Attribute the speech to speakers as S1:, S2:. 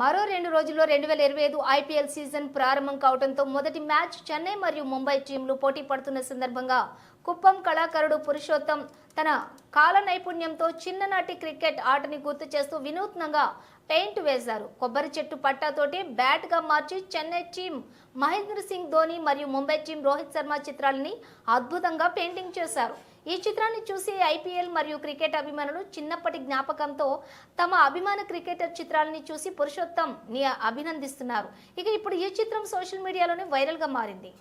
S1: మరో రెండు రోజుల్లో రెండు వేల ఇరవై ఐదు ఐపీఎల్ సీజన్ ప్రారంభం కావడంతో మొదటి మ్యాచ్ చెన్నై మరియు ముంబై టీంలు పోటీ పడుతున్న సందర్భంగా కుప్పం కళాకారుడు పురుషోత్తం తన కాల నైపుణ్యంతో చిన్ననాటి క్రికెట్ ఆటని గుర్తు చేస్తూ వినూత్నంగా పెయింట్ వేశారు. కొబ్బరి చెట్టు పట్టాతోటి బ్యాట్గా మార్చి చెన్నై టీం మహేంద్ర సింగ్ ధోని మరియు ముంబై టీం రోహిత్ శర్మ చిత్రాలని అద్భుతంగా పెయింటింగ్ చేశారు. ఈ చిత్రాన్ని చూసి ఐపీఎల్ మరియు క్రికెట్ అభిమానులు చిన్నప్పటి జ్ఞాపకంతో తమ అభిమాన క్రికెటర్ చిత్రాలని చూసి పురుషోత్తం ని అభినందిస్తున్నారు. ఇక ఇప్పుడు ఈ చిత్రం సోషల్ మీడియాలోనే వైరల్గా మారింది.